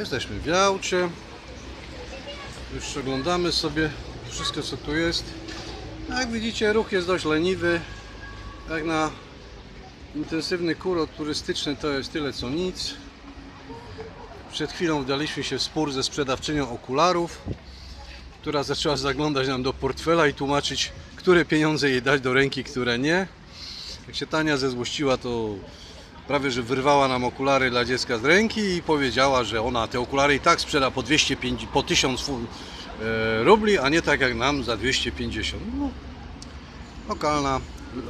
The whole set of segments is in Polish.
Jesteśmy w Jałcie. Już przeglądamy sobie wszystko co tu jest. Jak widzicie ruch jest dość leniwy. Jak na intensywny kurort turystyczny to jest tyle co nic. Przed chwilą wdaliśmy się w spór ze sprzedawczynią okularów, która zaczęła zaglądać nam do portfela i tłumaczyć, które pieniądze jej dać do ręki, które nie. Jak się Tania zezłościła, to prawie że wyrwała nam okulary dla dziecka z ręki i powiedziała, że ona te okulary i tak sprzeda po 250, po 1000 fu- e, rubli, a nie tak jak nam za 250. No, lokalna,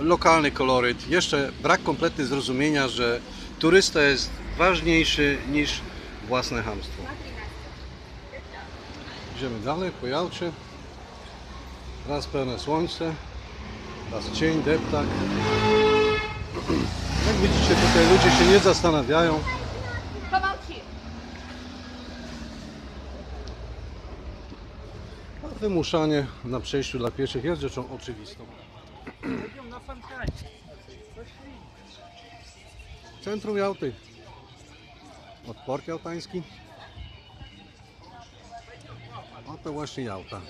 lokalny koloryt. Jeszcze brak kompletny zrozumienia, że turysta jest ważniejszy niż własne hamstwo. Idziemy dalej po Jałcie. Raz pełne słońce, raz cień, deptak. Jak widzicie tutaj ludzie się nie zastanawiają. A Wymuszanie na przejściu dla pieszych jest rzeczą oczywistą. Centrum Jałty. Od port jałtański. Oto właśnie Jałta.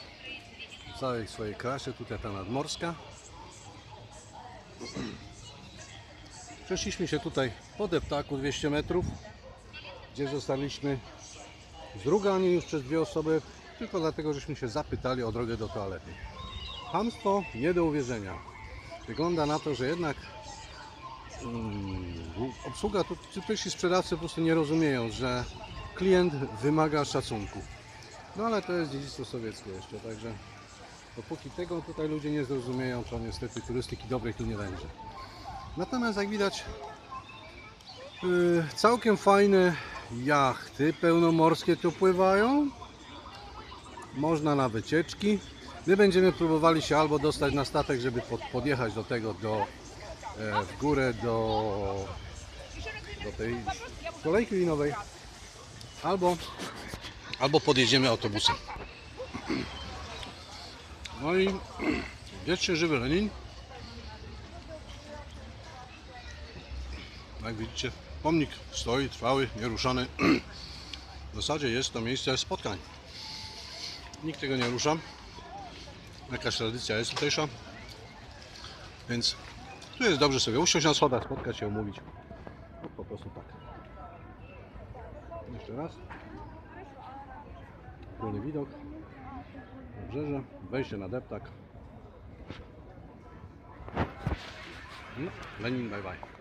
W całej swojej krasie, tutaj ta nadmorska. Przeszliśmy się tutaj po deptaku 200 metrów, gdzie zostaliśmy zrugani już przez dwie osoby, tylko dlatego, żeśmy się zapytali o drogę do toalety. Hamstwo nie do uwierzenia. Wygląda na to, że jednak mm, obsługa, tu- tutejsi sprzedawcy po prostu nie rozumieją, że klient wymaga szacunku. No ale to jest dziedzictwo sowieckie jeszcze, także dopóki tego tutaj ludzie nie zrozumieją, to niestety turystyki dobrej tu nie będzie. Natomiast jak widać, yy, całkiem fajne jachty pełnomorskie tu pływają. Można na wycieczki. My będziemy próbowali się albo dostać na statek, żeby pod, podjechać do tego, do, e, w górę do, do tej kolejki linowej, albo, albo podjedziemy autobusem. No i wiecznie żywy Lenin. Jak widzicie, pomnik stoi trwały, nieruszony. W zasadzie jest to miejsce spotkań. Nikt tego nie rusza. Jakaś tradycja jest tutejsza. Więc tu jest dobrze sobie usiąść na schodach, spotkać się, omówić. No po prostu tak. Jeszcze raz. Płynie widok. Nabrzeże. Wejście na deptak. No, Lenin, bye bye.